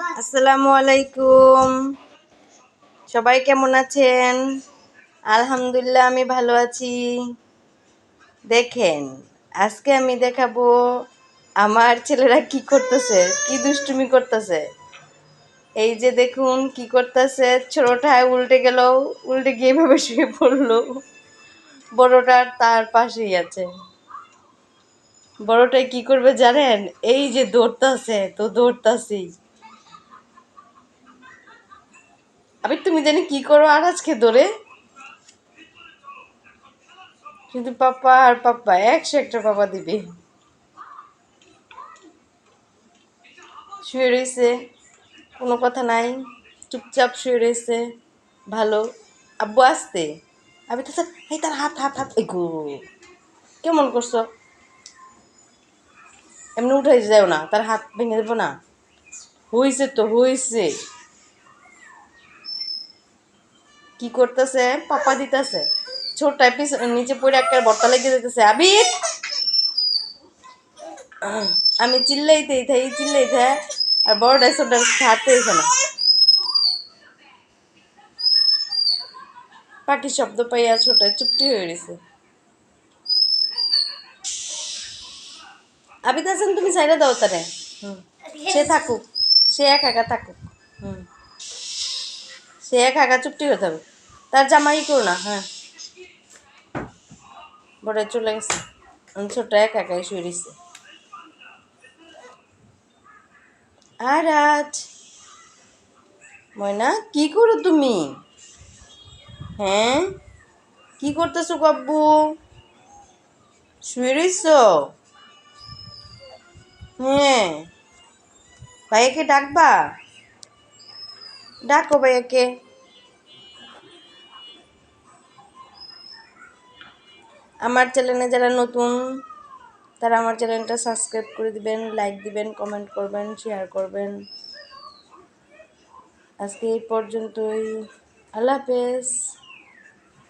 আসসালামু আলাইকুম। সবাই কেমন আছেন? আলহামদুলিল্লাহ, আমি ভালো আছি। দেখেন, আজকে আমি দেখাবো আমার ছেলেরা কি করতেছে, কি দুষ্টুমি করতেছে। এই যে দেখুন কি করতেছে ছোটটায় উল্টে গেল, উল্টে গিয়ে এভাবে শুয়ে পড়ল। বড়টার তার পাশেই আছে। বড়টাই কি করবে জানেন? এই যে দৌড়তাছে, তো দৌড়তাছি আবে তুমি জানি কি করো আর আজকে দৌড়ে কিন্তু পাপা আর পাপা একশো একটা পাপা দিবে। শুয়ে রয়েছে কোনো কথা নাই, চুপচাপ শুয়ে রয়েছে ভালো। আব্বু আসতে আমি তো এই তার হাত হাত হাত, এই গো, কেমন করছ? এমনি উঠাই যাও না, তার হাত ভেঙে দেবো না। হয়েছে তো হয়েছে কি করতেছে? পাপা দিতেছে। ছোট পিস নিচে পড়ে একটা বর্তা লেগে যেতেছে আবির আমি চিল্লাইতে থাই চিল্লাই থাই আর বড়টা ছোটটা হাঁটতে হয়েছে না। পাখির শব্দ পাইয়া ছোট চুপটি হয়ে গেছে। আবিদ হাসান তুমি সাইডে দাও তারে। সে থাকুক। সে এক একা থাকুক। হুম। সে এক একা চুপটি হতে হবে তার জামাই করো না হ্যাঁ। বড় চলে গেছে। ছোট এক একাই শুয়ে দিছে আর আজ ময়না, কি করো তুমি? হ্যাঁ? কি করতেছো বাব্বু শুয়ে রইছ? হ্যাঁ। ভাইয়াকে ডাকবা? ডাকো ভাইয়াকে। আমার চ্যানেলে যারা নতুন, তারা আমার চ্যানেলটা সাবস্ক্রাইব করে দিবেন লাইক দিবেন কমেন্ট করবেন শেয়ার করবেন। আজকে এই পর্যন্তই। আল্লাহ হাফেজ।